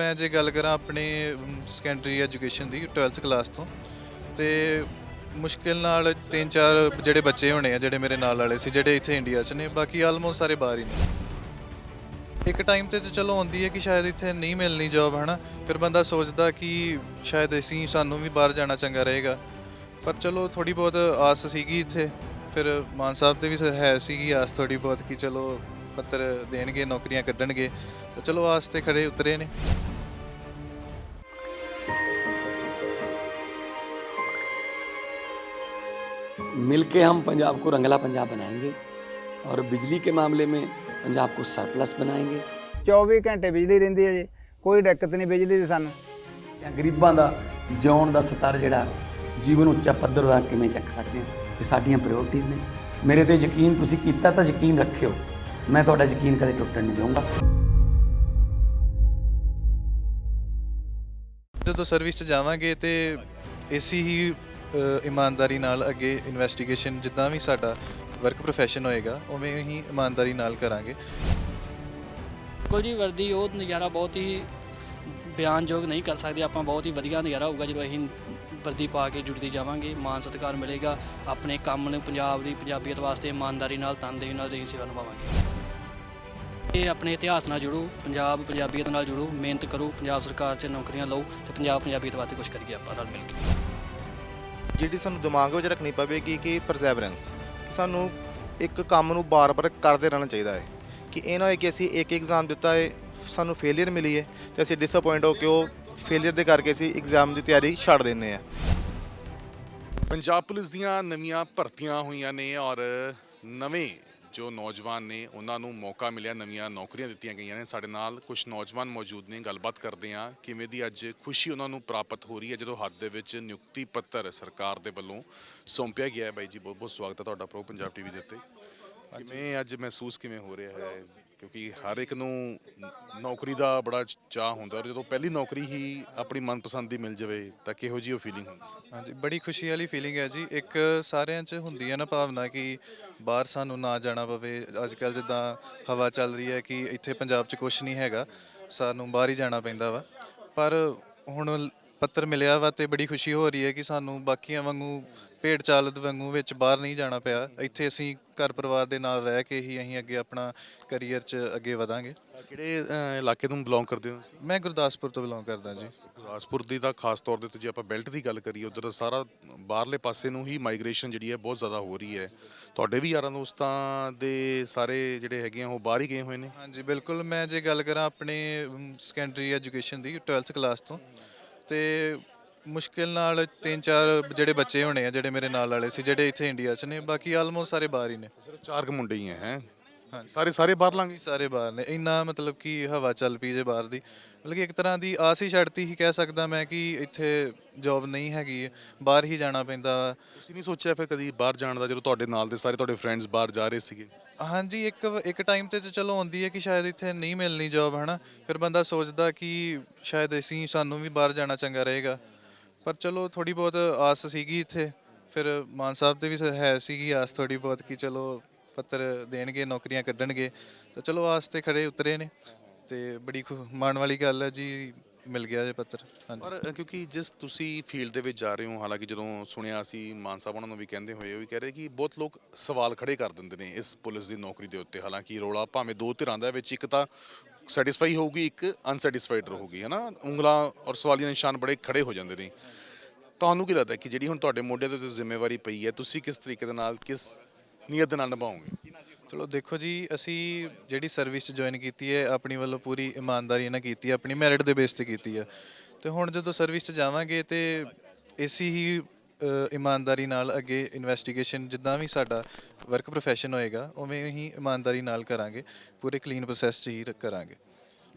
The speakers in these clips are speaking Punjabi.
ਮੈਂ ਜੇ ਗੱਲ ਕਰਾਂ ਆਪਣੇ ਸੈਕੰਡਰੀ ਐਜੂਕੇਸ਼ਨ ਦੀ 12th ਕਲਾਸ ਤੋਂ, ਤੇ ਮੁਸ਼ਕਿਲ ਨਾਲ ਤਿੰਨ ਚਾਰ ਜਿਹੜੇ ਬੱਚੇ ਹੋਣੇ ਆ, ਜਿਹੜੇ ਮੇਰੇ ਨਾਲ ਵਾਲੇ ਸੀ, ਜਿਹੜੇ ਇੱਥੇ ਇੰਡੀਆ 'ਚ ਨੇ, ਬਾਕੀ ਆਲਮੋਸਟ ਸਾਰੇ ਬਾਹਰ ਹੀ ਨੇ। ਇੱਕ ਟਾਈਮ ਤੇ ਤਾਂ ਚਲੋ ਆਉਂਦੀ ਹੈ ਕਿ ਸ਼ਾਇਦ ਇੱਥੇ ਨਹੀਂ ਮਿਲਣੀ ਜੌਬ ਹਨਾ? ਫਿਰ ਬੰਦਾ ਸੋਚਦਾ ਕਿ ਸ਼ਾਇਦ ਅਸੀਂ, ਸਾਨੂੰ ਵੀ ਬਾਹਰ ਜਾਣਾ ਚੰਗਾ ਰਹੇਗਾ। ਪਰ ਚਲੋ ਥੋੜੀ ਬਹੁਤ ਆਸ ਸੀਗੀ ਇੱਥੇ। ਫਿਰ ਮਾਨ ਸਾਹਿਬ ਤੇ ਵੀ ਹੈ ਸੀਗੀ ਆਸ ਥੋੜੀ ਬਹੁਤ ਕਿ ਚਲੋ ਪੱਤਰ ਦੇਣਗੇ, ਨੌਕਰੀਆਂ ਕੱਢਣਗੇ। ਤਾਂ ਚਲੋ ਆਸ ਤੇ ਖੜੇ ਉਤਰੇ ਨੇ। मिलके हम पंजाब को रंगला पंजाब बनाएंगे और बिजली के मामले में पंजाब को सरप्लस बनाएंगे 24 ਘੰਟੇ ਬਿਜਲੀ ਰਹਿੰਦੀ ਹੈ ਜੀ ਕੋਈ ਦਿੱਕਤ ਨਹੀਂ ਬਿਜਲੀ ਦੀ ਸਾਨੂੰ ਜਾਂ ਗਰੀਬਾਂ ਦਾ ਜਿਉਣ ਦਾ ਸਤਰ ਜਿਹੜਾ ਜੀਵਨ ਉੱਚਾ ਪੱਧਰ ਦਾ ਕਿਵੇਂ ਚੱਕ ਸਕਦੇ ਹਾਂ ਇਹ ਸਾਡੀਆਂ ਪ੍ਰਾਇੋਰਟੀਆਂ ਨੇ ਮੇਰੇ ਤੇ ਯਕੀਨ ਤੁਸੀਂ ਕੀਤਾ ਤਾਂ ਯਕੀਨ ਰੱਖਿਓ ਮੈਂ ਤੁਹਾਡਾ ਯਕੀਨ ਕਦੇ ਟੁੱਟਣ ਨਹੀਂ ਦਊਂਗਾ ਜਦੋਂ ਸਰਵਿਸ 'ਚ ਜਾਵਾਂਗੇ ਤੇ ਇਸੀ ਹੀ ਅ, ਇਮਾਨਦਾਰੀ ਨਾਲ ਅੱਗੇ ਇਨਵੈਸਟੀਗੇਸ਼ਨ ਜਿੱਦਾਂ ਵੀ ਸਾਡਾ ਵਰਕ ਪ੍ਰੋਫੈਸ਼ਨ ਹੋਏਗਾ, ਉਵੇਂ ਹੀ ਇਮਾਨਦਾਰੀ ਨਾਲ ਕਰਾਂਗੇ। ਬਿਲਕੁਲ ਜੀ, ਵਰਦੀ ਉਹ ਨਜ਼ਾਰਾ ਬਹੁਤ ਹੀ ਬਿਆਨਯੋਗ ਨਹੀਂ ਕਰ ਸਕਦੇ। ਆਪਾਂ ਬਹੁਤ ਹੀ ਵਧੀਆ ਨਜ਼ਾਰਾ ਹੋਊਗਾ ਜਦੋਂ ਅਸੀਂ ਵਰਦੀ ਪਾ ਕੇ ਜੁੜਦੀ ਜਾਵਾਂਗੇ। ਮਾਨ ਸਤਿਕਾਰ ਮਿਲੇਗਾ। ਆਪਣੇ ਕੰਮ ਨੂੰ ਪੰਜਾਬ ਦੀ ਪੰਜਾਬੀਅਤ ਵਾਸਤੇ ਇਮਾਨਦਾਰੀ ਨਾਲ ਤਨਦੇਹੀ ਨਾਲ ਅਸੀਂ ਸੇਵਾ ਨਿਭਾਵਾਂਗੇ। ਇਹ ਆਪਣੇ ਇਤਿਹਾਸ ਨਾਲ ਜੁੜੋ। ਪੰਜਾਬ ਪੰਜਾਬੀਅਤ ਨਾਲ ਜੁੜੋ। ਮਿਹਨਤ ਕਰੋ। ਪੰਜਾਬ ਸਰਕਾਰ 'ਚ ਨੌਕਰੀਆਂ ਲਓ ਤੇ ਪੰਜਾਬ ਪੰਜਾਬੀਅਤ ਵਾਸਤੇ ਕੁਝ ਕਰੀਏ ਆਪਾਂ ਰਲ ਮਿਲ ਕੇ। ਜਿਹੜੀ ਸਾਨੂੰ ਦਿਮਾਗ ਵਿੱਚ ਰੱਖਣੀ ਪਵੇਗੀ ਕਿ ਪਰਸੈਵਰੈਂਸ ਕਿ ਸਾਨੂੰ ਇੱਕ ਕੰਮ ਨੂੰ ਬਾਰ-ਬਾਰ ਕਰਦੇ ਰਹਿਣਾ ਚਾਹੀਦਾ ਹੈ। ਕਿ ਇਹ ਨਾ ਹੋਏ ਕਿ ਅਸੀਂ ਇੱਕ ਐਗਜ਼ਾਮ ਦਿੱਤਾ ਹੈ, ਸਾਨੂੰ ਫੇਲਿਅਰ ਮਿਲੀ ਹੈ ਤੇ ਅਸੀਂ ਡਿਸਅਪਾਇੰਟ ਹੋ ਕੇ ਉਹ ਫੇਲਿਅਰ ਦੇ ਕਰਕੇ ਅਸੀਂ ਐਗਜ਼ਾਮ ਦੀ ਤਿਆਰੀ ਛੱਡ ਦਿੰਨੇ ਆ ਪੰਜਾਬ ਪੁਲਿਸ ਦੀਆਂ ਨਵੀਆਂ ਭਰਤੀਆਂ ਹੋਈਆਂ ਨੇ ਔਰ ਨਵੇਂ ਜੋ ਨੌਜਵਾਨ ਨੇ ਉਹਨਾਂ ਨੂੰ ਮੌਕਾ ਮਿਲਿਆ ਨਵੀਆਂ ਨੌਕਰੀਆਂ ਦਿੱਤੀਆਂ ਗਈਆਂ ਨੇ। ਸਾਡੇ ਨਾਲ ਕੁਝ ਨੌਜਵਾਨ ਮੌਜੂਦ ਨੇ ਗੱਲਬਾਤ ਕਰਦੇ ਹਾਂ ਕਿਵੇਂ ਦੀ ਅੱਜ ਖੁਸ਼ੀ ਉਹਨਾਂ ਨੂੰ ਪ੍ਰਾਪਤ ਹੋ ਰਹੀ ਹੈ ਜਦੋਂ ਹੱਥ ਦੇ ਵਿੱਚ ਨਿਯੁਕਤੀ ਪੱਤਰ ਸਰਕਾਰ ਦੇ ਵੱਲੋਂ ਸੌਂਪਿਆ ਗਿਆ ਹੈ। ਬਾਈ ਜੀ ਬਹੁਤ ਬਹੁਤ ਸਵਾਗਤ ਹੈ ਤੁਹਾਡਾ ਪ੍ਰੋ ਪੰਜਾਬ ਟੀਵੀ ਦੇ ਉੱਤੇ। ਕਿਵੇਂ ਅੱਜ ਮਹਿਸੂਸ ਕਿਵੇਂ ਹੋ ਰਿਹਾ ਹੈ? ਕਿਉਂਕਿ ਹਰ ਇੱਕ ਨੂੰ ਨੌਕਰੀ ਦਾ ਬੜਾ ਚਾਹ ਹੁੰਦਾ ਔਰ ਜਦੋਂ ਪਹਿਲੀ ਨੌਕਰੀ ਹੀ ਆਪਣੀ ਮਨਪਸੰਦ ਦੀ ਮਿਲ ਜਾਵੇ ਤਾਂ ਕਿਹੋ ਜਿਹੀ ਉਹ ਫੀਲਿੰਗ ਹੁੰਦੀ? ਹਾਂਜੀ, ਬੜੀ ਖੁਸ਼ੀ ਵਾਲੀ ਫੀਲਿੰਗ ਹੈ ਜੀ। ਇੱਕ ਸਾਰਿਆਂ 'ਚ ਹੁੰਦੀ ਹੈ ਨਾ ਭਾਵਨਾ ਕਿ ਬਾਹਰ ਸਾਨੂੰ ਨਾ ਜਾਣਾ ਪਵੇ। ਅੱਜ ਕੱਲ ਜਿੱਦਾਂ ਹਵਾ ਚੱਲ ਰਹੀ ਹੈ ਕਿ ਇੱਥੇ ਪੰਜਾਬ 'ਚ ਕੁਝ ਨਹੀਂ ਹੈਗਾ, ਸਾਨੂੰ ਬਾਹਰ ਹੀ ਜਾਣਾ ਪੈਂਦਾ ਵਾ। ਪਰ ਹੁਣ ਪੱਤਰ ਮਿਲਿਆ ਵਾ ਤੇ ਬੜੀ ਖੁਸ਼ੀ ਹੋ ਰਹੀ ਹੈ ਕਿ ਸਾਨੂੰ ਬਾਕੀਆਂ ਵਾਂਗੂ ਭੇਡ ਚਾਲਤ ਵਾਂਗੂ ਵਿੱਚ ਬਾਹਰ ਨਹੀਂ ਜਾਣਾ ਪਿਆ। ਇੱਥੇ ਅਸੀਂ ਘਰ ਪਰਿਵਾਰ ਦੇ ਨਾਲ ਰਹਿ ਕੇ ਹੀ ਅਸੀਂ ਅੱਗੇ ਆਪਣਾ ਕੈਰੀਅਰ 'ਚ ਅੱਗੇ ਵਧਾਂਗੇ। ਕਿਹੜੇ ਅਹ, ਇਲਾਕੇ ਤੋਂ ਬਿਲੋਂਗ ਕਰਦੇ ਹੋ ਤੁਸੀਂ? ਮੈਂ ਗੁਰਦਾਸਪੁਰ ਤੋਂ ਬਿਲੋਂਗ ਕਰਦਾ ਜੀ। ਗੁਰਦਾਸਪੁਰ ਦੀ ਤਾਂ ਖਾਸ ਤੌਰ ਦੇ ਉੱਤੇ ਜੇ ਆਪਾਂ ਬੈਲਟ ਦੀ ਗੱਲ ਕਰੀਏ ਉਧਰ ਸਾਰਾ ਬਾਹਰਲੇ ਪਾਸੇ ਨੂੰ ਹੀ ਮਾਈਗ੍ਰੇਸ਼ਨ ਜਿਹੜੀ ਹੈ ਬਹੁਤ ਜ਼ਿਆਦਾ ਹੋ ਰਹੀ ਹੈ। ਤੁਹਾਡੇ ਵੀ ਯਾਰਾਂ ਦੋਸਤਾਂ ਦੇ ਸਾਰੇ ਜਿਹੜੇ ਹੈਗੇ ਆ ਉਹ ਬਾਹਰ ਹੀ ਗਏ ਹੋਏ ਨੇ? ਹਾਂਜੀ ਬਿਲਕੁਲ। ਮੈਂ ਜੇ ਗੱਲ ਕਰਾਂ ਆਪਣੇ ਸੈਕੰਡਰੀ ਐਜੂਕੇਸ਼ਨ ਦੀ 12th ਕਲਾਸ ਤੋਂ। ਤੇ ਮੁਸ਼ਕਿਲ ਨਾਲ ਤਿੰਨ ਚਾਰ ਜਿਹੜੇ ਬੱਚੇ ਹੋਣੇ ਆ ਜਿਹੜੇ ਮੇਰੇ ਨਾਲ ਵਾਲੇ ਸੀ ਜਿਹੜੇ ਇੱਥੇ ਇੰਡੀਆ 'ਚ ਨੇ ਬਾਕੀ ਆਲਮੋਸਟ ਸਾਰੇ ਬਾਹਰ ਹੀ ਨੇ। ਸਿਰਫ ਚਾਰ ਕੁ ਮੁੰਡੇ ਹੀ ਹੈ। ਸਾਰੇ ਸਾਰੇ ਬਾਹਰ ਲਾਂਗੇ ਸਾਰੇ ਬਾਹਰ ਨੇ। ਇੰਨਾ ਮਤਲਬ ਕਿ ਹਵਾ ਚੱਲ ਪਈ ਜੇ ਬਾਹਰ ਦੀ। ਮਤਲਬ ਕਿ ਇੱਕ ਤਰ੍ਹਾਂ ਦੀ ਆਸ ਹੀ ਛੱਡਤੀ ਹੀ ਕਹਿ ਸਕਦਾ ਮੈਂ ਕਿ ਇੱਥੇ ਜੌਬ ਨਹੀਂ ਹੈਗੀ ਬਾਹਰ ਹੀ ਜਾਣਾ ਪੈਂਦਾ। ਵਾ ਤੁਸੀਂ ਨਹੀਂ ਸੋਚਿਆ ਫਿਰ ਕਦੀ ਬਾਹਰ ਜਾਣ ਦਾ ਜਦੋਂ ਤੁਹਾਡੇ ਨਾਲ ਦੇ ਸਾਰੇ ਤੁਹਾਡੇ ਫਰੈਂਡਸ ਬਾਹਰ ਜਾ ਰਹੇ ਸੀਗੇ? ਹਾਂਜੀ ਇੱਕ ਇੱਕ ਟਾਈਮ ਤੇ ਤਾਂ ਚਲੋ ਆਉਂਦੀ ਹੈ ਕਿ ਸ਼ਾਇਦ ਇੱਥੇ ਨਹੀਂ ਮਿਲਣੀ ਜੌਬ ਹਨਾ? ਫਿਰ ਬੰਦਾ ਸੋਚਦਾ ਕਿ ਸ਼ਾਇਦ ਅਸੀਂ ਸਾਨੂੰ ਵੀ ਬਾਹਰ ਜਾਣਾ ਚੰਗਾ ਰਹੇਗਾ। ਪਰ ਚਲੋ ਥੋੜੀ ਬਹੁਤ ਆਸ ਸੀਗੀ ਇੱਥੇ। ਫਿਰ ਮਾਨ ਸਾਹਿਬ ਤੇ ਵੀ ਹੈ ਸੀਗੀ ਆਸ ਥੋੜੀ ਬਹੁਤ ਕਿ ਚਲੋ ਪੱਤਰ ਦੇਣਗੇ ਨੌਕਰੀਆਂ ਕੱਢਣਗੇ। ਤਾਂ ਚਲੋ ਆਸ ਤੇ ਖੜੇ ਉਤਰੇ ਨੇ। ਤੇ ਬੜੀ ਖੁ- ਮਾਣ ਵਾਲੀ ਗੱਲ ਹੈ ਜੀ ਮਿਲ ਗਿਆ ਜੇ ਪੱਤਰ। ਹਾਂਜੀ। ਪਰ ਅ, ਕਿਉਂਕਿ ਜਿਸ ਤੁਸੀਂ ਫੀਲਡ ਦੇ ਵਿੱਚ ਜਾ ਰਹੇ ਹੋ ਹਾਲਾਂਕਿ ਜਦੋਂ ਸੁਣਿਆ ਸੀ ਮਾਨ ਸਾਹਿਬ ਉਹਨਾਂ ਨੂੰ ਵੀ ਕਹਿੰਦੇ ਹੋਏ ਉਹ ਵੀ ਕਹਿ ਰਹੇ ਕਿ ਬਹੁਤ ਲੋਕ ਸਵਾਲ ਖੜੇ ਕਰ ਦਿੰਦੇ ਨੇ ਇਸ ਪੁਲਿਸ ਦੀ ਨੌਕਰੀ ਦੇ ਉੱਤੇ। ਹਾਲਾਂਕਿ ਰੋਲਾ ਭਾਵੇਂ ਦੋ ਧਿਰਾਂ ਦਾ ਵਿੱਚ ਇੱਕ ਤਾਂ ਸੈਟੀਸਫਾਈ ਹੋਊਗੀ, ਇੱਕ ਅਨਸੈਟੀਸਫਾਈਡ ਰਹੂਗੀ ਨਾ ਉਂਗਲਾਂ ਔਰ ਸਵਾਲੀਆ ਨਿਸ਼ਾਨ ਬੜੇ ਖੜੇ ਹੋ ਜਾਂਦੇ ਨੇ। ਤੁਹਾਨੂੰ ਕੀ ਲੱਗਦਾ ਕਿ ਜਿਹੜੀ ਹੁਣ ਤੁਹਾਡੇ ਮੋਢੇ ਤੇ ਜ਼ਿੰਮੇਵਾਰੀ ਪਈ ਹੈ, ਤੁਸੀਂ ਕਿਸ ਤਰੀਕੇ ਦੇ ਨਾਲ, ਕਿਸ ਨੀਅਤ ਦੇ ਨਾਲ ਨਿਭਾਓਗੇ? ਚਲੋ, ਦੇਖੋ ਜੀ, ਅਸੀਂ ਜਿਹੜੀ ਸਰਵਿਸ ਜੁਆਇਨ ਕੀਤੀ ਹੈ, ਆਪਣੀ ਵੱਲੋਂ ਪੂਰੀ ਇਮਾਨਦਾਰੀ ਨਾਲ ਕੀਤੀ ਹੈ, ਆਪਣੀ ਮੈਰਿਟ ਦੇ ਬੇਸ ਤੇ ਕੀਤੀ ਹੈ। ਤੇ ਹੁਣ ਜਦੋਂ ਸਰਵਿਸ 'ਚ ਜਾਵਾਂਗੇ ਤੇ ਇਸੀ ਹੀ ਇਮਾਨਦਾਰੀ ਨਾਲ ਅੱਗੇ ਇਨਵੈਸਟੀਗੇਸ਼ਨ ਜਿੱਦਾਂ ਵੀ ਸਾਡਾ ਵਰਕ ਪ੍ਰੋਫੈਸ਼ਨ ਹੋਏਗਾ ਉਵੇਂ ਹੀ ਇਮਾਨਦਾਰੀ ਨਾਲ ਕਰਾਂਗੇ ਪੂਰੇ ਕਲੀਨ ਪ੍ਰੋਸੈਸ 'ਚ ਹੀ ਕਰਾਂਗੇ।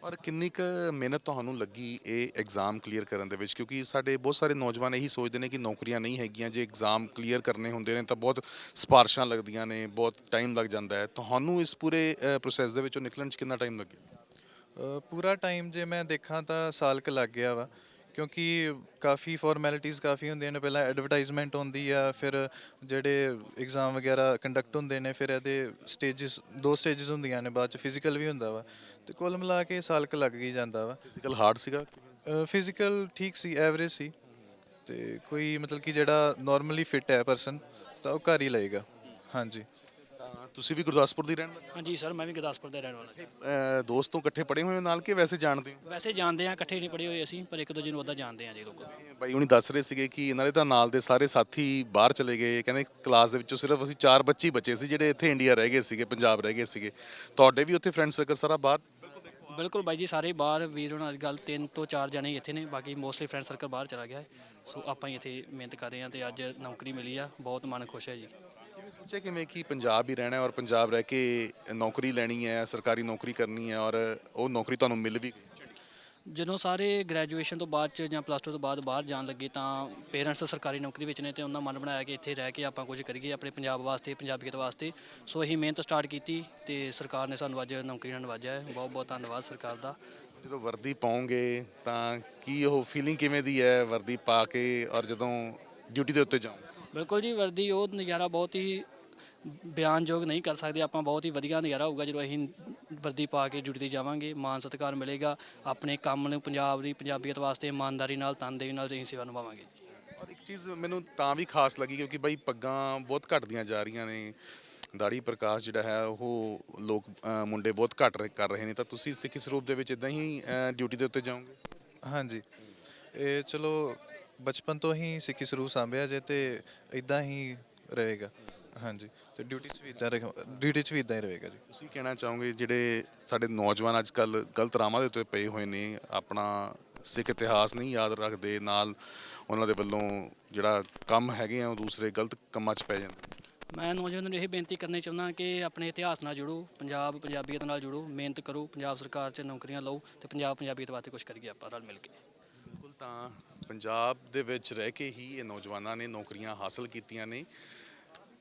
ਔਰ ਕਿੰਨੀ ਕੁ ਮਿਹਨਤ ਤੁਹਾਨੂੰ ਲੱਗੀ ਇਹ ਐਗਜ਼ਾਮ ਕਲੀਅਰ ਕਰਨ ਦੇ ਵਿੱਚ? ਕਿਉਂਕਿ ਸਾਡੇ ਬਹੁਤ ਸਾਰੇ ਨੌਜਵਾਨ ਇਹੀ ਸੋਚਦੇ ਨੇ ਕਿ ਨੌਕਰੀਆਂ ਨਹੀਂ ਹੈਗੀਆਂ ਜੇ ਐਗਜ਼ਾਮ ਕਲੀਅਰ ਕਰਨੇ ਹੁੰਦੇ ਨੇ ਤਾਂ ਬਹੁਤ ਸਪਾਰਸ਼ਾਂ ਲੱਗਦੀਆਂ ਨੇ ਬਹੁਤ ਟਾਈਮ ਲੱਗ ਜਾਂਦਾ ਹੈ। ਤੁਹਾਨੂੰ ਇਸ ਪੂਰੇ ਪ੍ਰੋਸੈਸ ਦੇ ਵਿੱਚੋਂ ਨਿਕਲਣ 'ਚ ਕਿੰਨਾ ਟਾਈਮ ਲੱਗਿਆ? ਪੂਰਾ ਟਾਈਮ ਜੇ ਮੈਂ ਦੇਖਾਂ ਤਾਂ ਸਾਲ ਕ ਲੱਗ ਗਿਆ ਵਾ। ਕਿਉਂਕਿ ਕਾਫੀ ਫਾਰਮੈਲਿਟੀਆਂ ਕਾਫੀ ਹੁੰਦੀਆਂ ਨੇ। ਪਹਿਲਾਂ ਐਡਵਰਟਾਈਜ਼ਮੈਂਟ ਹੁੰਦੀ ਆ ਫਿਰ ਜਿਹੜੇ ਐਗਜ਼ਾਮ ਵਗੈਰਾ ਕੰਡਕਟ ਹੁੰਦੇ ਨੇ ਫਿਰ ਇਹਦੇ ਸਟੇजेस ਦੋ ਸਟੇजेस ਹੁੰਦੀਆਂ ਨੇ ਬਾਅਦ ਚ ਫਿਜ਼ੀਕਲ ਵੀ ਹੁੰਦਾ ਵਾ। ਤੇ ਕੁੱਲ ਮਿਲਾ ਕੇ ਸਾਲ ਕ ਲੱਗ ਗਈ ਜਾਂਦਾ ਵਾ। ਫਿਜ਼ੀਕਲ ਹਾਰਡ ਸੀਗਾ? ਫਿਜ਼ੀਕਲ ਠੀਕ ਸੀ ਐਵਰੇਜ ਸੀ। ਤੇ ਕੋਈ ਮਤਲਬ ਕਿ ਜਿਹੜਾ ਨਾਰਮਲੀ ਫਿਟ ਹੈ ਪਰਸਨ ਤਾਂ ਉਹ ਘਰ ਹੀ ਲਏਗਾ। ਹਾਂਜੀ। ਤੁਸੀਂ ਵੀ ਗੁਰਦਾਸਪੁਰ ਦੀ ਰਹਿਣ ਵਾਲੇ ਹਾਂਜੀ ਸਰ ਮੈਂ ਵੀ ਗੁਰਦਾਸਪੁਰ ਦਾ ਰਹਿਣ ਵਾਲਾ ਜੀ। ਅਹ ਦੋਸਤ ਇਕੱਠੇ ਪੜੇ ਹੋਏ ਹੋ ਨਾਲ ਕਿ ਵੈਸੇ ਜਾਣਦੇ ਹੋ? ਵੈਸੇ ਜਾਣਦੇ ਆ ਇਕੱਠੇ ਨਹੀਂ ਪੜ੍ਹੇ ਹੋਏ ਅਸੀਂ ਪਰ ਇੱਕ ਦੂਜੇ ਨੂੰ ਉਹਦਾ ਜਾਣਦੇ ਆ ਜੀ ਲੋਕ। ਬਾਈ ਹੁਣੀ ਦੱਸ ਰਹੇ ਸੀਗੇ ਕਿ ਇਹਨਾਂ ਦੇ ਤਾਂ ਨਾਲ ਦੇ ਸਾਰੇ ਸਾਥੀ ਬਾਹਰ ਚਲੇ ਗਏ ਕਹਿੰਦੇ ਕਲਾਸ ਦੇ ਵਿੱਚੋਂ ਸਿਰਫ ਅਸੀਂ ਚਾਰ ਬੱਚੇ ਹੀ ਬਚੇ ਸੀ ਜਿਹੜੇ ਇੱਥੇ ਇੰਡੀਆ ਰਹਿ ਗਏ ਸੀਗੇ ਪੰਜਾਬ ਰਹਿ ਗਏ ਸੀਗੇ। ਤੁਹਾਡੇ ਵੀ ਉੱਥੇ ਫਰੈਂਡ ਸਰਕਲ ਸਾਰਾ ਬਾਹਰ? ਬਿਲਕੁਲ ਬਾਈ ਜੀ ਸਾਰੇ ਬਾਹਰ ਵੀਰ ਉਹਨਾਂ ਦੀ ਗੱਲ ਤਿੰਨ ਤੋਂ ਚਾਰ ਜਣੇ ਹੀ ਇੱਥੇ ਨੇ ਬਾਕੀ ਮੋਸਟਲੀ ਫਰੈਂਡ ਸਰਕਲ ਬਾਹਰ ਚਲਾ ਗਿਆ ਹੈ। ਸੋ ਆਪਾਂ ਹੀ ਇੱਥੇ ਮਿਹਨਤ ਕਰ ਰਹੇ ਹਾਂ ਤੇ ਅੱਜ ਨੌਕਰੀ ਮਿਲੀ ਆ ਬਹੁਤ ਮਨ ਖੁਸ਼ ਹੈ ਜੀ। ਕਿਵੇਂ ਸੋਚਿਆ ਕਿਵੇਂ ਕਿ ਪੰਜਾਬ ਹੀ ਰਹਿਣਾ ਹੈ ਔਰ ਪੰਜਾਬ ਰਹਿ ਕੇ ਨੌਕਰੀ ਲੈਣੀ ਹੈ ਸਰਕਾਰੀ ਨੌਕਰੀ ਕਰਨੀ ਹੈ ਔਰ ਉਹ ਨੌਕਰੀ ਤੁਹਾਨੂੰ ਮਿਲ ਵੀ ਗਈ। ਜਦੋਂ ਸਾਰੇ ਗ੍ਰੈਜੂਏਸ਼ਨ ਤੋਂ ਬਾਅਦ ਚ ਜਾਂ ਪਲੱਸ 2 ਤੋਂ ਬਾਅਦ ਬਾਹਰ ਜਾਣ ਲੱਗੇ ਤਾਂ ਪੇਰੈਂਟਸ ਸਰਕਾਰੀ ਨੌਕਰੀ ਵਿੱਚ ਨੇ ਤੇ ਉਹਨਾਂ ਮਨ ਬਣਾਇਆ ਕਿ ਇੱਥੇ ਰਹਿ ਕੇ ਆਪਾਂ ਕੁਝ ਕਰੀਏ ਆਪਣੇ ਪੰਜਾਬ ਵਾਸਤੇ ਪੰਜਾਬੀਅਤ ਵਾਸਤੇ। ਸੋ ਅਸੀਂ ਮਿਹਨਤ ਸਟਾਰਟ ਕੀਤੀ ਤੇ ਸਰਕਾਰ ਨੇ ਸਾਨੂੰ ਅੱਜ ਨੌਕਰੀ ਨਾਲ ਨਵਾਜਿਆ ਹੈ। ਬਹੁਤ ਬਹੁਤ ਧੰਨਵਾਦ ਸਰਕਾਰ ਦਾ। ਜਦੋਂ ਵਰਦੀ ਪਾਉਂਗੇ ਤਾਂ ਕੀ ਉਹ ਫੀਲਿੰਗ ਕਿਵੇਂ ਦੀ ਹੈ ਵਰਦੀ ਪਾ ਕੇ ਔਰ ਜਦੋਂ ਡਿਊਟੀ ਦੇ ਉੱਤੇ ਜਾਓ ਬਿਲਕੁਲ ਜੀ ਵਰਦੀ ਉਹ ਨਜ਼ਾਰਾ ਬਹੁਤ ਹੀ ਬਿਆਨਯੋਗ ਨਹੀਂ ਕਰ ਸਕਦੇ। ਆਪਾਂ ਬਹੁਤ ਹੀ ਵਧੀਆ ਨਜ਼ਾਰਾ ਹੋਊਗਾ ਜਦੋਂ ਅਸੀਂ ਵਰਦੀ ਪਾ ਕੇ ਡਿਊਟੀ ਤੇ ਜਾਵਾਂਗੇ। ਮਾਨ ਸਤਿਕਾਰ ਮਿਲੇਗਾ। ਆਪਣੇ ਕੰਮ ਨੂੰ ਪੰਜਾਬ ਦੀ ਪੰਜਾਬੀਅਤ ਵਾਸਤੇ ਇਮਾਨਦਾਰੀ ਨਾਲ ਤਨਦੇਹੀ ਨਾਲ ਅਸੀਂ ਸੇਵਾ ਨਿਭਾਵਾਂਗੇ। ਔਰ ਇੱਕ ਚੀਜ਼ ਮੈਨੂੰ ਤਾਂ ਵੀ ਖਾਸ ਲੱਗੀ ਕਿਉਂਕਿ ਬਾਈ ਪੱਗਾਂ ਬਹੁਤ ਘਟਦੀਆਂ ਜਾ ਰਹੀਆਂ ਨੇ। ਦਾੜੀ ਪ੍ਰਕਾਸ਼ ਜਿਹੜਾ ਹੈ ਉਹ ਲੋਕ ਮੁੰਡੇ ਬਹੁਤ ਘਟ ਰਹੇ- ਕਰ ਰਹੇ ਨੇ। ਤਾਂ ਤੁਸੀਂ ਸਿੱਖੀ ਸਰੂਪ ਦੇ ਵਿੱਚ ਇਦਾਂ ਹੀ ਡਿਊਟੀ ਦੇ ਉੱਤੇ ਜਾਓਗੇ? ਹਾਂਜੀ। ਇਹ ਚਲੋ ਬਚਪਨ ਤੋਂ ਹੀ ਸਿੱਖੀ ਸਰੂਪ ਸਾਂਭਿਆ ਜੇ ਤੇ ਇਦਾਂ ਹੀ ਰਹੇਗਾ। ਹਾਂਜੀ ਤੇ ਡਿਊਟੀ 'ਚ ਵੀ ਇਦਾਂ ਡਿਊਟੀ 'ਚ ਵੀ ਇਦਾਂ ਹੀ ਰਹੇਗਾ ਜੀ। ਤੁਸੀਂ ਕਹਿਣਾ ਚਾਹੋਗੇ ਜਿਹੜੇ ਸਾਡੇ ਨੌਜਵਾਨ ਅੱਜ ਕੱਲ ਗਲਤ ਰਾਮਾਂ ਦੇ ਉੱਤੇ ਪਏ ਹੋਏ ਨੇ ਆਪਣਾ ਸਿੱਖ ਇਤਿਹਾਸ ਨਹੀਂ ਯਾਦ ਰੱਖਦੇ ਨਾਲ ਉਹਨਾਂ ਦੇ ਵੱਲੋਂ ਜਿਹੜਾ ਕੰਮ ਹੈਗੇ ਆ ਉਹ ਦੂਸਰੇ ਗਲਤ ਕੰਮਾਂ 'ਚ ਪੈ ਜਾਂਦੇ ਮੈਂ ਨੌਜਵਾਨਾਂ ਨੂੰ ਇਹ ਬੇਨਤੀ ਕਰਨੀ ਚਾਹੁੰਦਾ ਕਿ ਆਪਣੇ ਇਤਿਹਾਸ ਨਾਲ ਜੁੜੋ ਪੰਜਾਬ ਪੰਜਾਬੀਅਤ ਨਾਲ ਜੁੜੋ ਮਿਹਨਤ ਕਰੋ ਪੰਜਾਬ ਸਰਕਾਰ 'ਚ ਨੌਕਰੀਆਂ ਲਓ ਤੇ ਪੰਜਾਬ ਪੰਜਾਬੀਅਤ ਵਾਸਤੇ ਕੁਝ ਕਰੀਏ ਆਪਾਂ ਰਲ ਮਿਲ ਕੇ। ਬਿਲਕੁਲ ਤਾਂ ਪੰਜਾਬ ਦੇ ਵਿੱਚ ਰਹਿ ਕੇ ਹੀ ਇਹ ਨੌਜਵਾਨਾਂ ਨੇ ਨੌਕਰੀਆਂ ਹਾਸਲ ਕੀਤੀਆਂ ਨੇ।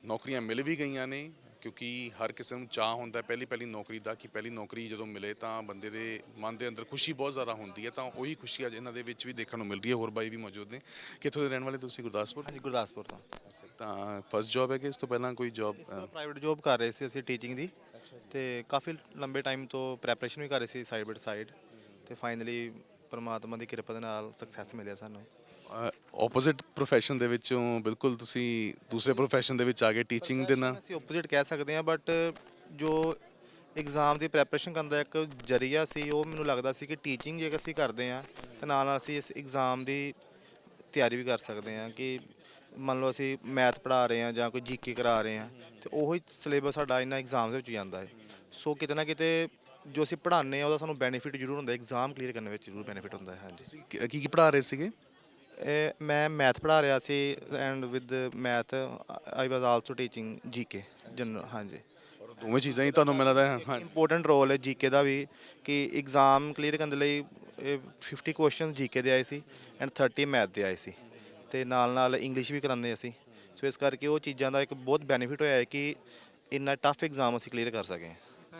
ਨੌਕਰੀਆਂ ਮਿਲ ਵੀ ਗਈਆਂ ਨੇ ਕਿਉਂਕਿ ਹਰ ਕਿਸੇ ਨੂੰ ਚਾਹ ਹੁੰਦਾ ਪਹਿਲੀ ਪਹਿਲੀ ਨੌਕਰੀ ਦਾ ਕਿ ਪਹਿਲੀ ਨੌਕਰੀ ਜਦੋਂ ਮਿਲੇ ਤਾਂ ਬੰਦੇ ਦੇ ਮਨ ਦੇ ਅੰਦਰ ਖੁਸ਼ੀ ਬਹੁਤ ਜ਼ਿਆਦਾ ਹੁੰਦੀ ਹੈ ਤਾਂ ਉਹੀ ਖੁਸ਼ੀ ਅੱਜ ਇਹਨਾਂ ਦੇ ਵਿੱਚ ਵੀ ਦੇਖਣ ਨੂੰ ਮਿਲ ਰਹੀ ਹੈ। ਹੋਰ ਬਾਈ ਵੀ ਮੌਜੂਦ ਨੇ। ਕਿੱਥੋਂ ਦੇ ਰਹਿਣ ਵਾਲੇ ਤੁਸੀਂ? ਗੁਰਦਾਸਪੁਰ? ਹਾਂਜੀ ਗੁਰਦਾਸਪੁਰ ਤੋਂ। ਤਾਂ ਫਸਟ ਜੌਬ ਹੈ ਕਿ ਇਸ ਤੋਂ ਪਹਿਲਾਂ ਕੋਈ ਜੌਬ ਪ੍ਰਾਈਵੇਟ ਜੋਬ ਕਰ ਰਹੇ ਸੀ ਅਸੀਂ ਟੀਚਿੰਗ ਦੀ। ਤੇ ਕਾਫੀ ਲੰਬੇ ਟਾਈਮ ਤੋਂ ਪ੍ਰੈਪਰੇਸ਼ਨ ਵੀ ਕਰ ਰਹੇ ਸੀ ਸਾਈਡ ਬਾਈ ਸਾਈਡ ਤੇ ਫਾਈਨਲੀ ਪਰਮਾਤਮਾ ਦੀ ਕਿਰਪਾ ਦੇ ਨਾਲ ਸਕਸੈਸ ਮਿਲਿਆ ਸਾਨੂੰ। ਆਪੋਜ਼ਿਟ profession ਦੇ ਵਿੱਚੋਂ ਬਿਲਕੁਲ ਤੁਸੀਂ ਦੂਸਰੇ profession ਦੇ ਵਿੱਚ ਆ ਗਏ ਟੀਚਿੰਗ ਦੇ ਨਾਲ। ਅਸੀਂ ਆਪੋਜ਼ਿਟ ਕਹਿ ਸਕਦੇ ਹਾਂ ਬਟ ਜੋ ਐਗਜ਼ਾਮ ਦੀ ਪ੍ਰੈਪਰੇਸ਼ਨ ਕਰਨ ਦਾ ਇੱਕ ਜਰੀਆ ਸੀ ਉਹ ਮੈਨੂੰ ਲੱਗਦਾ ਸੀ ਕਿ ਟੀਚਿੰਗ ਜੇ ਅਸੀਂ ਕਰਦੇ ਹਾਂ ਤੇ ਨਾਲ ਨਾਲ ਅਸੀਂ ਇਸ ਐਗਜ਼ਾਮ ਦੀ ਤਿਆਰੀ ਵੀ ਕਰ ਸਕਦੇ ਹਾਂ ਕਿ ਮੰਨ ਲਓ ਅਸੀਂ ਮੈਥ ਪੜ੍ਹਾ ਰਹੇ ਹਾਂ ਜਾਂ ਕੋਈ ਜੀਕੇ ਕਰਾ ਰਹੇ ਹਾਂ ਤੇ ਉਹੀ ਸਿਲੇਬਸ ਸਾਡਾ ਇਹਨਾਂ ਐਗਜ਼ਾਮਸ ਵਿੱਚ ਜਾਂਦਾ ਹੈ। ਸੋ ਕਿਤੇ ਨਾ ਕਿਤੇ ਜੋ ਅਸੀਂ ਪੜ੍ਹਾਉਂਦੇ ਹਾਂ ਉਹਦਾ ਸਾਨੂੰ ਬੈਨੀਫਿਟ ਜ਼ਰੂਰ ਹੁੰਦਾ ਐਗਜ਼ਾਮ ਕਲੀਅਰ ਕਰਨ ਵਿੱਚ ਜ਼ਰੂਰ ਬੈਨੀਫਿਟ ਹੁੰਦਾ ਹੈ ਹਾਂਜੀ। ਕੀ ਕੀ ਪੜ੍ਹਾ ਰਹੇ ਸੀਗੇ? ਇਹ ਮੈਂ ਮੈਥ ਪੜ੍ਹਾ ਰਿਹਾ ਸੀ and with math I was also teaching GK general ਹਾਂਜੀ। ਦੋਵੇਂ ਚੀਜ਼ਾਂ ਹੀ ਤੁਹਾਨੂੰ ਮਿਲਦਾ ਹੈ ਹਾਂ। ਇੰਪੋਰਟੈਂਟ ਰੋਲ ਹੈ ਜੀਕੇ ਦਾ ਵੀ ਕਿ ਐਗਜ਼ਾਮ ਕਲੀਅਰ ਕਰਨ ਦੇ ਲਈ ਇਹ 50 ਕੁਐਸਚਨਸ ਜੀਕੇ ਦੇ ਆਏ ਸੀ ਐਂਡ 30 ਮੈਥ ਦੇ ਆਏ ਸੀ। ਤੇ ਨਾਲ ਨਾਲ ਇੰਗਲਿਸ਼ ਵੀ ਕਰਾਉਂਦੇ ਅਸੀਂ। ਸੋ ਇਸ ਕਰਕੇ ਉਹ ਚੀਜ਼ਾਂ ਦਾ ਇੱਕ ਬਹੁਤ ਬੈਨੀਫਿਟ ਹੋਇਆ ਹੈ ਕਿ ਇੰਨਾ ਟਫ ਐਗਜ਼ਾਮ ਅਸੀਂ ਕਲੀਅਰ ਕਰ ਸਕੇ।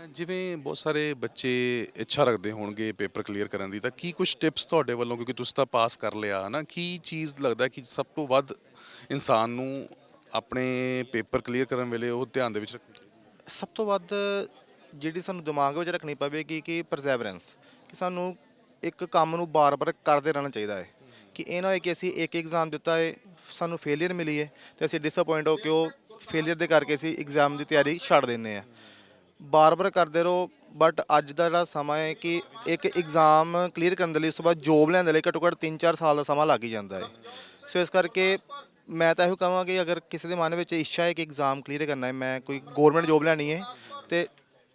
ਜਿਵੇਂ ਬਹੁਤ ਸਾਰੇ ਬੱਚੇ ਇੱਛਾ ਰੱਖਦੇ ਹੋਣਗੇ ਪੇਪਰ ਕਲੀਅਰ ਕਰਨ ਦੀ, ਤਾਂ ਕੀ ਕੁਝ ਟਿਪਸ ਤੁਹਾਡੇ ਵੱਲੋਂ? ਕਿਉਂਕਿ ਤੁਸੀਂ ਤਾਂ ਪਾਸ ਕਰ ਲਿਆ, ਹਨਾ? ਕੀ ਚੀਜ਼ ਲੱਗਦਾ ਕਿ ਸਭ ਤੋਂ ਵੱਧ ਇਨਸਾਨ ਨੂੰ ਆਪਣੇ ਪੇਪਰ ਕਲੀਅਰ ਕਰਨ ਵੇਲੇ ਉਹ ਧਿਆਨ ਦੇ ਵਿੱਚ ਰੱਖਣਾ ਚਾਹੀਦਾ ਸਭ ਤੋਂ ਵੱਧ ਜਿਹੜੀ ਸਾਨੂੰ ਦਿਮਾਗ ਵਿੱਚ ਰੱਖਣੀ ਪਵੇਗੀ ਕਿ ਪਰਸੈਵਰੈਂਸ ਕਿ ਸਾਨੂੰ ਇੱਕ ਕੰਮ ਨੂੰ ਬਾਰ-ਬਾਰ ਕਰਦੇ ਰਹਿਣਾ ਚਾਹੀਦਾ ਹੈ। ਕਿ ਇਹ ਨਾ ਹੋਏ ਕਿ ਅਸੀਂ ਇੱਕ ਐਗਜ਼ਾਮ ਦਿੱਤਾ ਹੈ, ਸਾਨੂੰ ਫੇਲਿਅਰ ਮਿਲੀ ਹੈ, ਤੇ ਅਸੀਂ ਡਿਸਅਪਾਇੰਟ ਹੋ ਕੇ ਉਹ ਫੇਲਿਅਰ ਦੇ ਕਰਕੇ ਅਸੀਂ ਐਗਜ਼ਾਮ ਦੀ ਤਿਆਰੀ ਛੱਡ ਦਿੰਨੇ ਆ ਬਾਰ-ਬਾਰ ਕਰਦੇ ਰਹੋ ਬਟ ਅੱਜ ਦਾ ਜਿਹੜਾ ਸਮਾਂ ਹੈ ਕਿ ਇੱਕ ਐਗਜ਼ਾਮ ਕਲੀਅਰ ਕਰਨ ਦੇ ਲਈ ਉਸ ਤੋਂ ਬਾਅਦ ਜੋਬ ਲੈਣ ਦੇ ਲਈ ਘੱਟੋ ਘੱਟ 3-4 ਸਾਲ ਦਾ ਸਮਾਂ ਲੱਗ ਹੀ ਜਾਂਦਾ ਹੈ। ਸੋ ਇਸ ਕਰਕੇ ਮੈਂ ਤਾਂ ਇਹੋ ਕਹਾਂਗਾ ਅਗਰ ਕਿਸੇ ਦੇ ਮਨ ਵਿੱਚ ਇੱਛਾ ਹੈ ਕਿ ਐਗਜ਼ਾਮ ਕਲੀਅਰ ਕਰਨਾ ਹੈ ਮੈਂ ਕੋਈ ਗਵਰਨਮੈਂਟ ਜੋਬ ਲੈਣੀ ਹੈ ਤੇ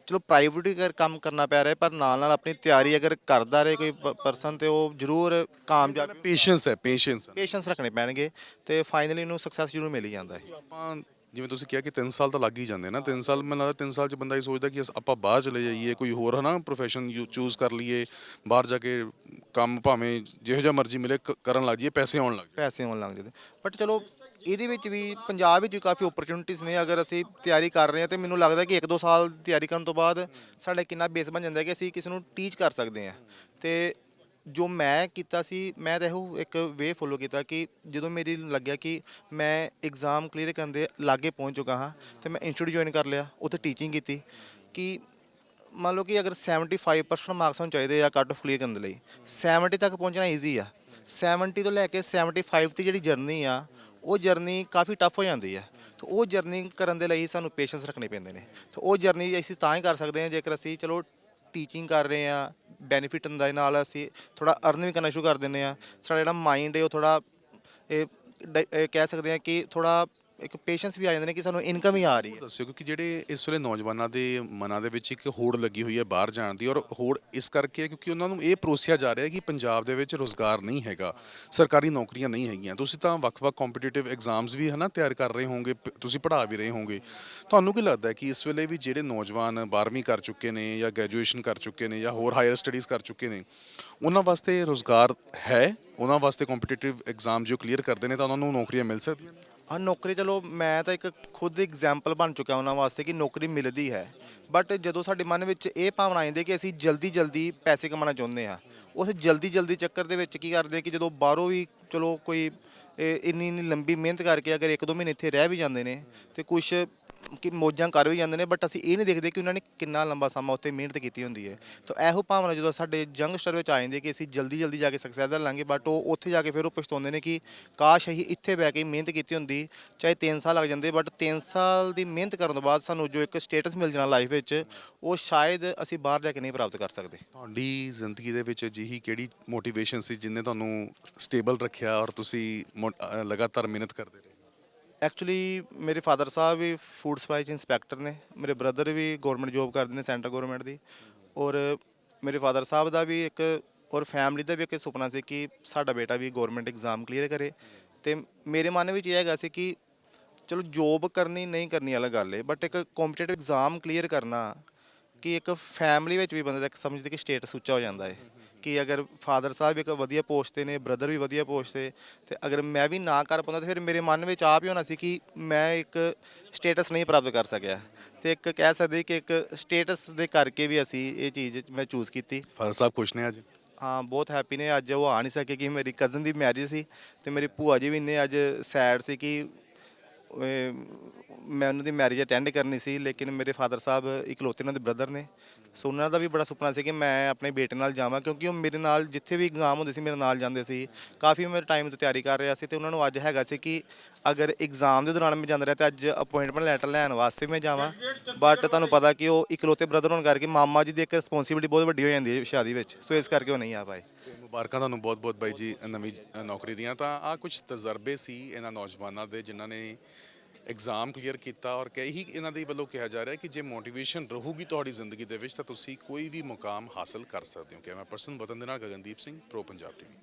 ਚਲੋ ਪ੍ਰਾਈਵੇਟ ਅਗਰ ਕੰਮ ਕਰਨਾ ਪੈ ਰਿਹਾ ਪਰ ਨਾਲ ਨਾਲ ਆਪਣੀ ਤਿਆਰੀ ਅਗਰ ਕਰਦਾ ਰਹੇ ਕੋਈ ਪਰਸਨ ਤੇ ਉਹ ਜ਼ਰੂਰ ਕਾਮਯਾਬ ਪੇਸ਼ੈਂਸ ਹੈ ਪੇਸ਼ੈਂਸ ਪੇਸ਼ੈਂਸ ਰੱਖਣੇ ਪੈਣਗੇ ਤੇ ਫਾਈਨਲੀ ਇਹਨੂੰ ਸਕਸੈਸ ਜ਼ਰੂਰ ਮਿਲ ਹੀ ਜਾਂਦਾ ਹੈ। ਆਪਾਂ ਜਿਵੇਂ ਤੁਸੀਂ ਕਿਹਾ ਕਿ 3 ਸਾਲ ਤਾਂ ਲੱਗ ਹੀ ਜਾਂਦੇ ਨਾ 3 ਸਾਲ ਮੈਨੂੰ ਲੱਗਦਾ 3 ਸਾਲ ਚ ਬੰਦਾ ਇਹ ਸੋਚਦਾ ਕਿ ਆਪਾਂ ਬਾਹਰ ਚਲੇ ਜਾਈਏ, ਕੋਈ ਹੋਰ ਹਨਾ profession ਚੂਜ਼ ਕਰ ਲਈਏ, ਬਾਹਰ ਜਾ ਕੇ ਕੰਮ ਭਾਵੇਂ ਜਿਹੋ ਜਿਹਾ ਮਰਜ਼ੀ ਮਿਲੇ ਕ- ਕਰਨ ਲੱਗ ਜਾਈਏ, ਪੈਸੇ ਆਉਣ ਲੱਗ ਜਾਣ। ਪੈਸੇ ਆਉਣ ਲੱਗ ਜਾਂਦੇ। ਬਟ ਚਲੋ, ਇਹਦੇ ਵਿੱਚ ਵੀ ਪੰਜਾਬ ਵਿੱਚ ਵੀ ਕਾਫੀ ਓਪਰਚੁਨਿਟੀਆਂ ਨੇ, ਅਗਰ ਅਸੀਂ ਤਿਆਰੀ ਕਰ ਰਹੇ ਹਾਂ ਤੇ ਮੈਨੂੰ ਲੱਗਦਾ ਕਿ 1-2 ਸਾਲ ਤਿਆਰੀ ਕਰਨ ਤੋਂ ਬਾਅਦ ਸਾਡਾ ਕਿੰਨਾ ਬੇਸ ਬਣ ਜਾਂਦਾ ਹੈ ਕਿ ਅਸੀਂ ਕਿਸ ਨੂੰ ਟੀਚ ਕਰ ਸਕਦੇ ਹਾਂ। ਤੇ ਜੋ ਮੈਂ ਕੀਤਾ ਸੀ, ਮੈਂ ਤਾਂ ਇਹੋ ਇੱਕ ਵੇ ਫੋਲੋ ਕੀਤਾ ਕਿ ਜਦੋਂ ਮੇਰੀ ਲੱਗਿਆ ਕਿ ਮੈਂ ਐਗਜ਼ਾਮ ਕਲੀਅਰ ਕਰਨ ਦੇ ਲਾਗੇ ਪਹੁੰਚ ਚੁੱਕਾ ਹਾਂ, ਤੇ ਮੈਂ ਇੰਸਟੀਟਿਊਟ ਜੁਆਇਨ ਕਰ ਲਿਆ, ਉੱਥੇ ਟੀਚਿੰਗ ਕੀਤੀ ਕਿ ਮੰਨ ਲਓ ਕਿ ਅਗਰ 75% ਮਾਰਕਸ ਹੋਣ ਚਾਹੀਦੇ ਆ ਕੱਟ ਆਫ ਕਲੀਅਰ ਕਰਨ ਦੇ ਲਈ 70 ਤੱਕ ਪਹੁੰਚਣਾ ਈਜ਼ੀ ਆ। 70 ਤੋਂ ਲੈ ਕੇ 75 'ਤੇ ਜਿਹੜੀ ਜਰਨੀ ਆ, ਉਹ ਜਰਨੀ ਕਾਫੀ ਟਫ ਹੋ ਜਾਂਦੀ ਹੈ ਤੇ ਉਹ ਜਰਨੀ ਕਰਨ ਦੇ ਲਈ ਸਾਨੂੰ ਪੇਸ਼ੈਂਸ ਰੱਖਣੇ ਪੈਂਦੇ ਨੇ। ਤੇ ਉਹ ਜਰਨੀ ਅਸੀਂ ਤਾਂ ਹੀ ਕਰ ਸਕਦੇ ਹਾਂ ਜੇਕਰ ਅਸੀਂ ਚਲੋ ਟੀਚਿੰਗ ਕਰ ਰਹੇ ਆ ਬੈਨੀਫਿਟ ਹੁੰਦਾ ਇਹ ਨਾਲ ਅਸੀਂ ਥੋੜਾ ਅਰਨ ਵੀ ਕਰਨਾ ਸ਼ੁਰੂ ਕਰ ਦਿੰਦੇ ਆ ਸਾਡਾ ਜਿਹੜਾ ਮਾਈਂਡ ਹੈ ਉਹ ਥੋੜਾ ਇਹ ਡ- ਇਹ ਕਹਿ ਸਕਦੇ ਆ ਕਿ ਥੋੜਾ ਇੱਕ ਪੇਸ਼ੈਂਸ ਵੀ ਆ ਜਾਂਦੇ ਨੇ ਕਿ ਸਾਨੂੰ ਇਨਕਮ ਹੀ ਆ ਰਹੀ ਹੈ। ਦੱਸਿਓ ਕਿਉਂਕਿ ਜਿਹੜੇ ਇਸ ਵੇਲੇ ਨੌਜਵਾਨਾਂ ਦੇ ਮਨਾਂ ਦੇ ਵਿੱਚ ਇੱਕ ਹੋੜ ਲੱਗੀ ਹੋਈ ਹੈ ਬਾਹਰ ਜਾਣ ਦੀ ਔਰ ਹੋੜ ਇਸ ਕਰਕੇ ਹੈ ਕਿਉਂਕਿ ਉਹਨਾਂ ਨੂੰ ਇਹ ਪਰੋਸਿਆ ਜਾ ਰਿਹਾ ਹੈ ਕਿ ਪੰਜਾਬ ਦੇ ਵਿੱਚ ਰੋਜ਼ਗਾਰ ਨਹੀਂ ਹੈਗਾ, ਸਰਕਾਰੀ ਨੌਕਰੀਆਂ ਨਹੀਂ ਹੈਗੀਆਂ। ਤੁਸੀਂ ਤਾਂ ਵੱਖ-ਵੱਖ ਕੰਪੀਟੀਟਿਵ ਐਗਜ਼ਾਮਸ ਵੀ ਹਨਾ ਤਿਆਰ ਕਰ ਰਹੇ ਹੋਵੋਗੇ ਤੁਸੀਂ ਪੜ੍ਹਾ ਵੀ ਰਹੇ ਹੋਵੋਗੇ। ਤੁਹਾਨੂੰ ਕੀ ਲੱਗਦਾ ਹੈ ਕਿ ਇਸ ਵੇਲੇ ਵੀ ਜਿਹੜੇ ਨੌਜਵਾਨ 12ਵੀਂ ਕਰ ਚੁੱਕੇ ਨੇ ਜਾਂ ਗ੍ਰੈਜੂਏਸ਼ਨ ਕਰ ਚੁੱਕੇ ਨੇ ਜਾਂ ਹੋਰ ਹਾਇਰ ਸਟੱਡੀਜ਼ ਕਰ ਚੁੱਕੇ ਨੇ, ਉਹਨਾਂ ਵਾਸਤੇ ਰੋਜ਼ਗਾਰ ਹੈ? ਉਹਨਾਂ ਵਾਸਤੇ ਕੰਪੀਟੀਟਿਵ ਐਗਜ਼ਾਮ ਜੋ ਕਲੀਅਰ ਕਰਦੇ ਨੇ ਤਾਂ ਉਹਨਾਂ ਨੂੰ ਨੌਕਰੀਆਂ ਮਿਲ ਸਕਦੀਆਂ ਨੇ? ਹਾਂ ਨੌਕਰੀ ਚਲੋ, ਮੈਂ ਤਾਂ ਇੱਕ ਖੁਦ ਐਗਜ਼ਾਮਪਲ ਬਣ ਚੁੱਕਾ ਉਹਨਾਂ ਵਾਸਤੇ ਕਿ ਨੌਕਰੀ ਮਿਲਦੀ ਹੈ। ਬਟ ਜਦੋਂ ਸਾਡੇ ਮਨ ਵਿੱਚ ਇਹ ਭਾਵਨਾ ਆ ਜਾਂਦੀ ਕਿ ਅਸੀਂ ਜਲਦੀ ਜਲਦੀ ਪੈਸੇ ਕਮਾਉਣਾ ਚਾਹੁੰਦੇ ਆ ਉਸ ਜਲਦੀ ਜਲਦੀ ਚੱਕਰ ਦੇ ਵਿੱਚ ਕੀ ਕਰਦੇ ਕਿ ਜਦੋਂ ਬਾਹਰੋਂ ਵੀ ਚਲੋ ਕੋਈ, ਇਹ ਇੰਨੀ ਇੰਨੀ ਲੰਬੀ ਮਿਹਨਤ ਕਰਕੇ ਅਗਰ ਇੱਕ ਦੋ ਮਹੀਨੇ ਇੱਥੇ ਰਹਿ ਵੀ ਜਾਂਦੇ ਨੇ ਤੇ ਕੁਝ ਕਿ ਮੌਜਾਂ ਕਰ ਵੀ ਜਾਂਦੇ ਨੇ ਬਟ ਅਸੀਂ ਇਹ ਨਹੀਂ ਦੇਖਦੇ ਕਿ ਉਹਨਾਂ ਨੇ ਕਿੰਨਾ ਲੰਬਾ ਸਮਾਂ ਉੱਥੇ ਮਿਹਨਤ ਕੀਤੀ ਹੁੰਦੀ ਹੈ। ਤਾਂ ਇਹੋ ਭਾਵਨਾ ਜਦੋਂ ਸਾਡੇ ਯੰਗਸਟਰ ਵਿੱਚ ਆ ਜਾਂਦੀ ਹੈ ਕਿ ਅਸੀਂ ਜਲਦੀ ਜਲਦੀ ਜਾ ਕੇ ਸਕਸੈਸ ਲੈ ਲਾਂਗੇ ਬਟ ਉਹ ਉੱਥੇ ਜਾ ਕੇ ਫਿਰ ਉਹ ਪਛਤਾਉਂਦੇ ਨੇ ਕਿ ਕਾਸ਼ ਅਸੀਂ ਇੱਥੇ ਬਹਿ ਕੇ ਮਿਹਨਤ ਕੀਤੀ ਹੁੰਦੀ, ਚਾਹੇ 3 ਸਾਲ ਲੱਗ ਜਾਂਦੇ ਬਟ 3 ਸਾਲ ਦੀ ਮਿਹਨਤ ਕਰਨ ਤੋਂ ਬਾਅਦ ਸਾਨੂੰ ਜੋ ਇੱਕ ਸਟੇਟਸ ਮਿਲ ਜਾਣਾ ਲਾਈਫ ਵਿੱਚ, ਉਹ ਸ਼ਾਇਦ ਅਸੀਂ ਬਾਹਰ ਜਾ ਕੇ ਨਹੀਂ ਪ੍ਰਾਪਤ ਕਰ ਸਕਦੇ। ਤੁਹਾਡੀ ਜ਼ਿੰਦਗੀ ਦੇ ਵਿੱਚ ਅਜਿਹੀ ਕਿਹੜੀ ਮੋਟੀਵੇਸ਼ਨ ਸੀ ਜਿਨੇ ਤੁਹਾਨੂੰ ਸਟੇਬਲ ਰੱਖਿਆ ਔਰ ਤੁਸੀਂ ਮੋ- ਅਹ ਲਗਾਤਾਰ ਮਿਹਨਤ ਕਰਦੇ ਰਹੇ? ਐਕਚੁਅਲੀ ਮੇਰੇ ਫਾਦਰ ਸਾਹਿਬ ਵੀ ਫੂਡ ਸਪਲਾਈ ਚ ਇੰਸਪੈਕਟਰ ਨੇ। ਮੇਰੇ ਬ੍ਰਦਰ ਵੀ ਗਵਰਨਮੈਂਟ ਜੋਬ ਕਰਦੇ ਨੇ ਸੈਂਟਰ ਗਵਰਨਮੈਂਟ ਦੀ। ਔਰ ਮੇਰੇ ਫਾਦਰ ਸਾਹਿਬ ਦਾ ਵੀ ਇੱਕ, ਔਰ ਫੈਮਿਲੀ ਦਾ ਵੀ ਇੱਕ ਸੁਪਨਾ ਸੀ ਕਿ ਸਾਡਾ ਬੇਟਾ ਵੀ ਗਵਰਨਮੈਂਟ ਐਗਜ਼ਾਮ ਕਲੀਅਰ ਕਰੇ। ਤੇ ਮੇਰੇ ਮਨ ਵਿੱਚ ਇਹ ਹੈਗਾ ਸੀ ਕਿ ਚਲੋ ਜੋਬ ਕਰਨੀ, ਨਹੀਂ ਕਰਨੀ ਅਲੱਗ ਗੱਲ ਹੈ ਬਟ ਇੱਕ ਕੰਪੀਟੀਟਿਵ ਐਗਜ਼ਾਮ ਕਲੀਅਰ ਕਰਨਾ, ਕਿ ਇੱਕ ਫੈਮਿਲੀ ਵਿੱਚ ਵੀ ਬੰਦੇ ਦਾ ਇੱਕ ਸਮਝਦੇ ਕਿ ਸਟੇਟਸ ਉੱਚਾ ਹੋ ਜਾਂਦਾ ਹੈ ਕਿ ਅਗਰ ਫਾਦਰ ਸਾਹਿਬ ਇੱਕ ਵਧੀਆ ਪੋਸਟ ਤੇ ਨੇ ਬ੍ਰਦਰ ਵੀ ਵਧੀਆ ਪੋਸਟ ਤੇ ਤੇ ਅਗਰ ਮੈਂ ਵੀ ਨਾ ਕਰ ਪਾਉਂਦਾ ਤੇ ਫਿਰ ਮੇਰੇ ਮਨ ਵਿੱਚ ਆਪ ਹੀ ਹੋਣਾ ਸੀ ਕਿ ਮੈਂ ਇੱਕ ਸਟੇਟਸ ਨਹੀਂ ਪ੍ਰਾਪਤ ਕਰ ਸਕਿਆ। ਤੇ ਇੱਕ ਕਹਿ ਸਕਦੇ ਕਿ ਇੱਕ ਸਟੇਟਸ ਦੇ ਕਰਕੇ ਵੀ ਅਸੀਂ ਇਹ ਚੀਜ਼ ਮੈਂ ਚੂਜ਼ ਕੀਤੀ। ਫਾਦਰ ਸਾਹਿਬ ਖੁਸ਼ ਨੇ ਅੱਜ? ਹਾਂ ਬਹੁਤ ਹੈਪੀ ਨੇ। ਅੱਜ ਉਹ ਆ ਨਹੀਂ ਸਕੇ ਕਿ ਮੇਰੀ ਕਜ਼ਨ ਦੀ ਮੈਰਿਜ ਸੀ ਤੇ ਮੇਰੀ ਭੂਆ ਜੀ ਵੀ ਇੰਨੇ ਅੱਜ ਸੈਡ ਸੀ ਕਿ ਮੈਂ ਉਹਨਾਂ ਦੀ ਮੈਰਿਜ ਅਟੈਂਡ ਕਰਨੀ ਸੀ, ਲੇਕਿਨ ਮੇਰੇ ਫਾਦਰ ਸਾਹਿਬ ਇਕਲੌਤੇ ਉਹਨਾਂ ਦੇ ਬ੍ਰਦਰ ਨੇ। ਸੋ ਉਹਨਾਂ ਦਾ ਵੀ ਬੜਾ ਸੁਪਨਾ ਸੀ ਕਿ ਮੈਂ ਆਪਣੇ ਬੇਟੇ ਨਾਲ ਜਾਵਾਂ, ਕਿਉਂਕਿ ਉਹ ਮੇਰੇ ਨਾਲ ਜਿੱਥੇ ਵੀ ਐਗਜ਼ਾਮ ਹੁੰਦੇ ਸੀ, ਮੇਰੇ ਨਾਲ ਜਾਂਦੇ ਸੀ। ਕਾਫੀ ਮੈਂ ਟਾਈਮ ਤੋਂ ਤਿਆਰੀ ਕਰ ਰਿਹਾ ਸੀ ਤੇ ਉਹਨਾਂ ਨੂੰ ਅੱਜ ਹੈਗਾ ਸੀ ਕਿ ਅਗਰ ਐਗਜ਼ਾਮ ਦੇ ਦੌਰਾਨ ਮੈਂ ਜਾਂਦਾ ਰਿਹਾ ਤਾਂ ਅੱਜ ਅਪਾਇੰਟਮੈਂਟ ਲੈਟਰ ਲੈਣ ਵਾਸਤੇ ਮੈਂ ਜਾਵਾਂ। ਬਟ ਤੁਹਾਨੂੰ ਪਤਾ ਕਿ ਉਹ ਇਕਲੌਤੇ ਬ੍ਰਦਰ ਹੋਣ ਕਰਕੇ ਮਾਮਾ ਜੀ ਦੀ ਇੱਕ ਰਿਸਪੌਂਸਿਬਿਲਟੀ ਬਹੁਤ ਵੱਡੀ ਹੋ ਜਾਂਦੀ ਹੈ ਸ਼ਾਦੀ ਵਿੱਚ। ਸੋ ਇਸ ਕਰਕੇ ਉਹ ਨਹੀਂ ਆ ਪਾਏ। ਮੁਬਾਰਕਾਂ ਤੁਹਾਨੂੰ ਬਹੁਤ-ਬਹੁਤ ਬਾਈ ਜੀ, ਨਵੀਂ, ਨੌਕਰੀ ਦੀਆਂ। ਤਾਂ ਆ ਕੁਝ ਤਜਰਬੇ ਸੀ ਇਹਨਾਂ ਨੌਜਵਾਨਾਂ ਦੇ ਜਿਨ੍ਹਾਂ ਨੇ ਐਗਜ਼ਾਮ ਕਲੀਅਰ ਕੀਤਾ ਔਰ ਕਈ ਇਹਨਾਂ ਦੇ ਵੱਲੋਂ ਕਿਹਾ ਜਾ ਰਿਹਾ ਕਿ ਜੇ ਮੋਟੀਵੇਸ਼ਨ ਰਹੂਗੀ ਤੁਹਾਡੀ ਜ਼ਿੰਦਗੀ ਦੇ ਵਿੱਚ ਤਾਂ ਤੁਸੀਂ ਕੋਈ ਵੀ ਮੁਕਾਮ ਹਾਸਲ ਕਰ ਸਕਦੇ ਹੋ। ਕੈਮਰਾ ਪਰਸਨ ਵਤਨ ਦੇ ਨਾਲ ਗਗਨਦੀਪ ਸਿੰਘ ਪ੍ਰੋ ਪੰਜਾਬ ਟੀਵੀ